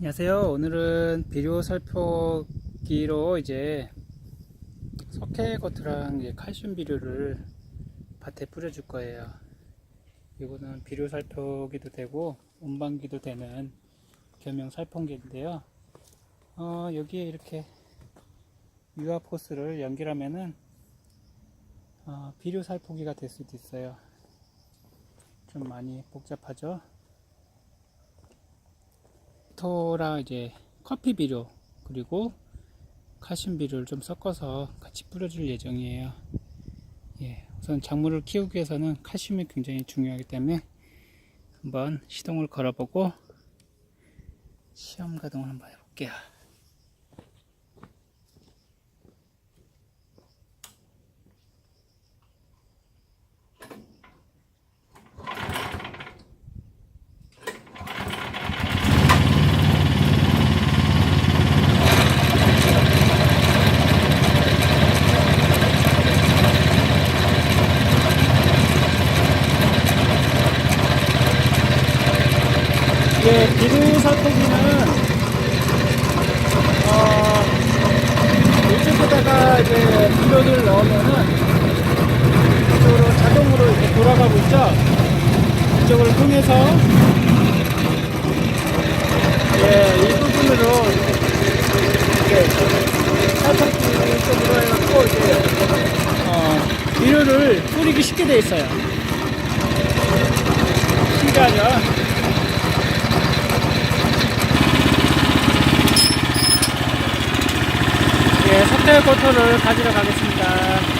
안녕하세요. 오늘은 비료 살포기로 이제 석회거트랑 이제 칼슘 비료를 밭에 뿌려줄 거예요. 이거는 비료 살포기도 되고 운반기도 되는 겸용 살포기인데요. 어, 여기에 이렇게 유압 호스를 연결하면은 어, 비료 살포기가 될 수도 있어요. 좀 많이 복잡하죠. 토랑 이제 커피 비료 그리고 칼슘 비료를 좀 섞어서 같이 뿌려줄 예정이에요. 예, 우선 작물을 키우기 위해서는 칼슘이 굉장히 중요하기 때문에 한번 시동을 걸어보고 시험 가동을 한번 해볼게요. 이게 비료 살포기는 어, 이제 비료를 넣으면은 이쪽으로 자동으로 이렇게 돌아가고 있죠. 이쪽을 통해서 예, 이 부분으로 이렇게 살포기 쪽으로 해갖고 이제 어, 비료를 뿌리기 쉽게 돼 있어요. 신기하죠? 예, 석달 고토를 가지러 가겠습니다.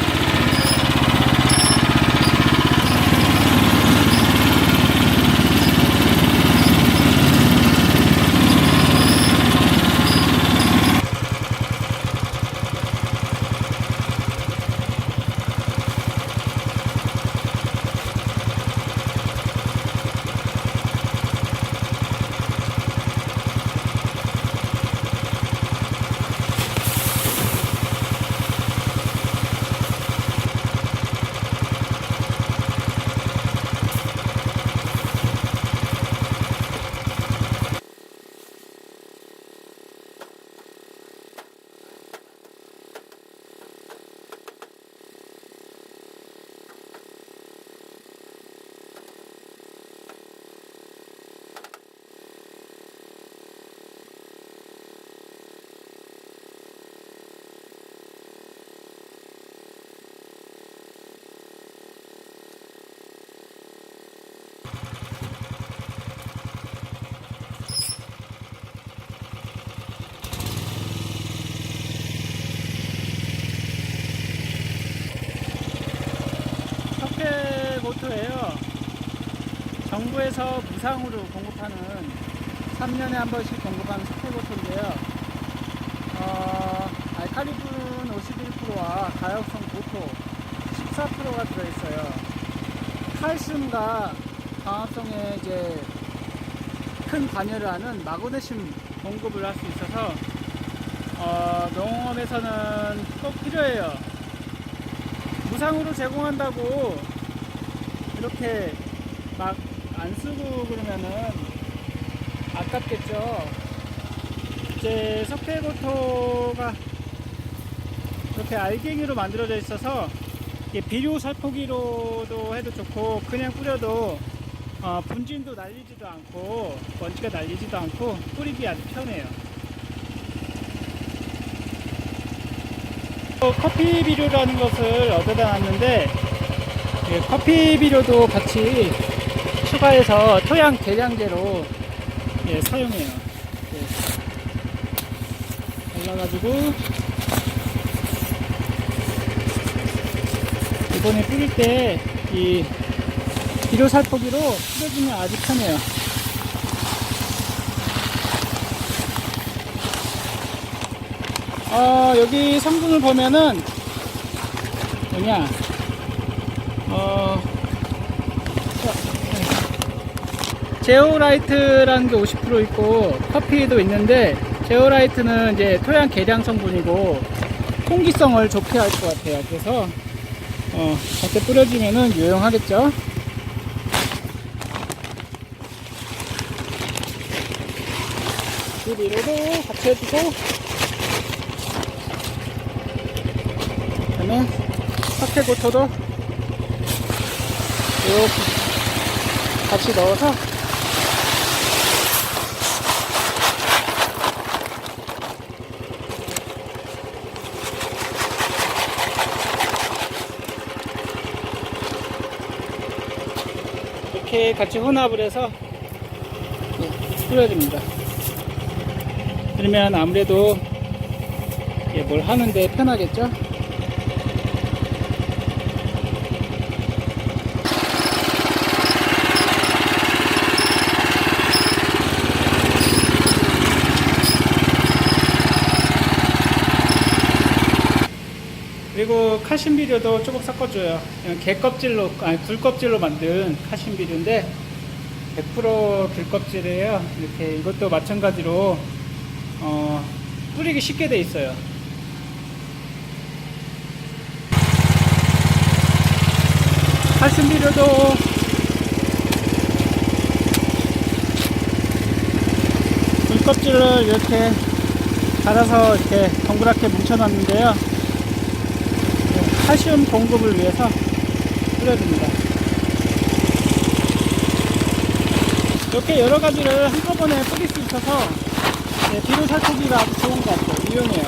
석회 고토예요. 정부에서 무상으로 공급하는 3년에 한 번씩 공급하는 석회 고토인데요. 어, 알칼리분 51%와 가역성 고토 14%가 들어있어요. 칼슘과 광합성에 이제 큰 관여를 하는 마그네슘 공급을 할 수 있어서 어, 농업에서는 꼭 필요해요. 무상으로 제공한다고 이렇게 막 안 쓰고 그러면은 아깝겠죠. 이제 석회고토가 이렇게 알갱이로 만들어져 있어서 비료 살포기로도 해도 좋고 그냥 뿌려도 어, 분진도 날리지도 않고 먼지가 날리지도 않고 뿌리기 아주 편해요. 어, 커피 비료라는 것을 얻어다 놨는데 예, 커피 비료도 같이 추가해서 토양 개량제로 예, 사용해요. 예. 발라가지고 이번에 뿌릴 때이 비료 살포기로 뿌려주면 아주 편해요. 어, 여기 성분을 보면은 뭐냐 어 제오라이트라는 게 50% 있고 커피도 있는데 제오라이트는 이제 토양 개량 성분이고 통기성을 좋게 할 것 같아요. 그래서 어, 밭에 뿌려주면은 유용하겠죠. 비리로도 같이 해주고 그다음에 석회고토도 이렇게 같이 넣어서 이렇게 같이 혼합을 해서 예, 뿌려줍니다. 그러면 아무래도 뭘 하는데 편하겠죠? 그리고 카신비료도 조금 섞어줘요. 그냥 개 껍질로, 아니 굴 껍질로 만든 카신비료인데 100% 귤껍질이에요. 이렇게 이것도 마찬가지로 어, 뿌리기 쉽게 돼 있어요. 칼슘비료도 굴껍질을 이렇게 갈아서 이렇게 동그랗게 뭉쳐놨는데요. 네, 칼슘 공급을 위해서 뿌려줍니다. 이렇게 여러 가지를 한꺼번에 뿌릴 수 있어서 네, 비료 살포기가 아주 좋은 것 같아요. 유용해요.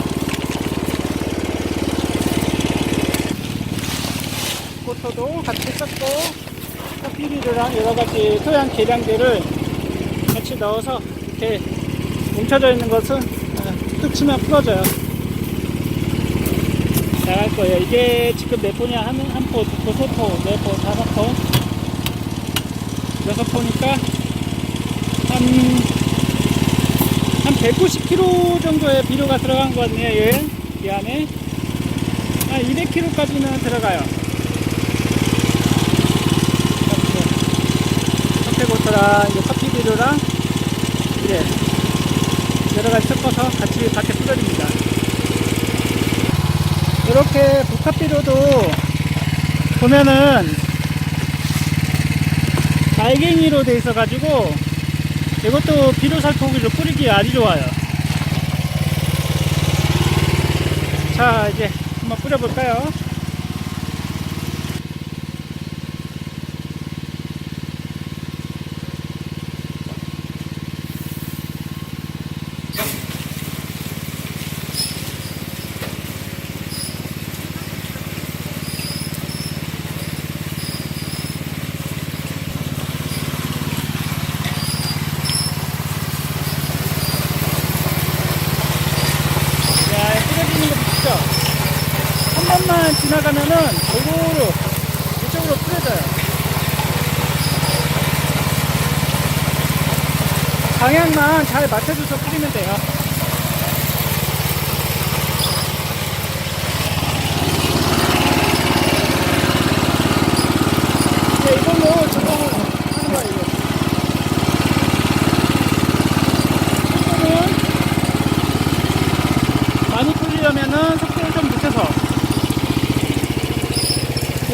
꽃토도 같이 섞고 커피비료랑 여러 가지 토양 계량들을 같이 넣어서 이렇게 뭉쳐져 있는 것은 아, 툭 치면 풀어져요. 나갈 거예요. 이게 지금 몇 포냐? 한, 한 포, 두 포, 네 포, 다섯 포, 여섯 포니까 한, 한 190kg 정도의 비료가 들어간 것 같네요, 얘. 이 안에. 한 200kg까지는 들어가요. 석회고토랑 이제 커피 비료랑 이제 여러 가지 섞어서 같이 밭에 뿌려줍니다. 이렇게 복합 비료도 보면은 날갱이로 돼 있어 가지고 이것도 비료 살포기로 뿌리기 아주 좋아요. 자, 이제 한번 뿌려볼까요? 야, 뿌려주는 거 보시죠. 한 번만 지나가면은 골고루 이쪽으로 뿌려져요. 방향만 잘 맞춰줘서 뿌리면 돼요. 네, 이걸로 저거를 하는 거예요, 이거. 이거는 많이 뿌리려면은 속도를 좀 늦춰서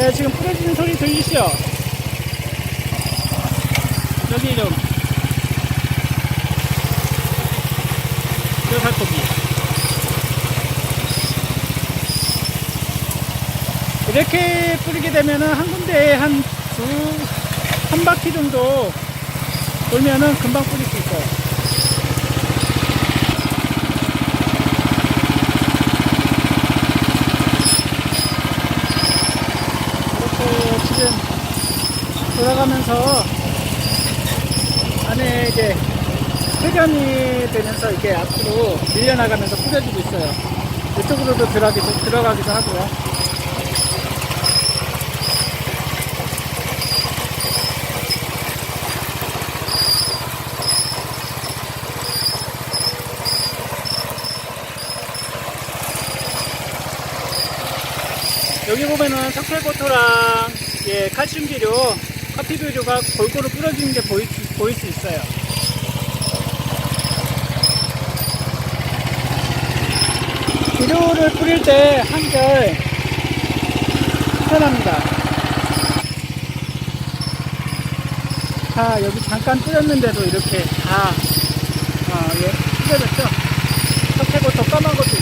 네 지금 뿌려지는 소리 들리시죠? 여기 좀 뼈살코기 이렇게 뿌리게 되면은 한 군데에 한 두, 한 바퀴 정도 돌면은 금방 뿌릴 수 있어요. 이렇게 지금 돌아가면서 안에 이제 회전이 되면서 이게 앞으로 밀려나가면서 뿌려지고 있어요. 이쪽으로도 들어가기도, 들어가기도 하고요. 여기 보면은 석회고토랑 예, 칼슘 비료, 커피 비료가 골고루 뿌려지는 게 보일, 수- 보일 수 있어요. 비료를 뿌릴 때 한결 편합니다. 자, 여기 잠깐 뿌렸는데도 이렇게 다, 아, 예, 뿌려졌죠 석회고토 까만 것도